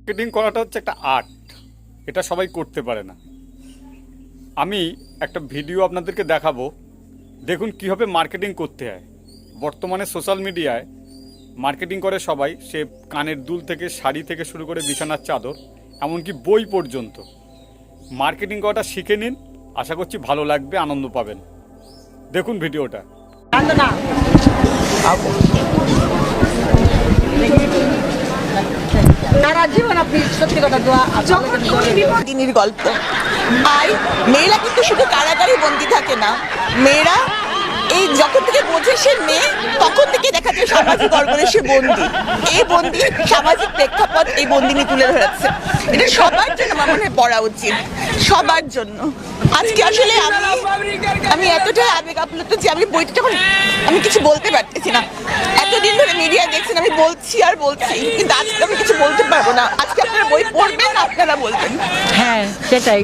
Marketing করাটা হচ্ছে একটা আর্ট এটা সবাই করতে পারে না। আমি একটা ভিডিও আপনাদেরকে দেখাবো। দেখুন কীভাবে মার্কেটিং করতে হয়। বর্তমানে সোশ্যাল মিডিয়ায় মার্কেটিং করে সবাই। সে কানের দুল থেকে, শাড়ি থেকে শুরু করে বিছানার চাদর, এমনকি বই পর্যন্ত। মার্কেটিং করাটা শিখে নিন। আশা করছি ভালো লাগবে, আনন্দ পাবেন। দেখুন ভিডিওটা। সারা আপনি সত্যি কথা দোয়া দিনের গল্প আর মেয়েরা কিন্তু শুধু কারাগারে বন্দি থাকে না। মেয়েরা এই যখন থেকে বোঝে সে মেয়ে তখন থেকে দেখা যায় সামাজিক অর্গনে সে বন্দি। এই বন্দি সামাজিক প্রেক্ষাপট এই বন্দিনী তুলে ধরেছে। এটা সবার জন্য আমার মনে হয় পড়া উচিত। সবার জন্য। আজকে আসলে আমি আমি এতটা আবেগ আপ্লুত যে আমি বইটা যখন আমি কিছু বলতে পারতেছি না। এতদিন ধরে মিডিয়া দেখছেন, আমি বলছি আর বলছি, কিন্তু আজকে আমি কিছু বলতে পারব না। আজকে আপনারা বই পড়বেন আপনারা বলবেন। হ্যাঁ সেটাই।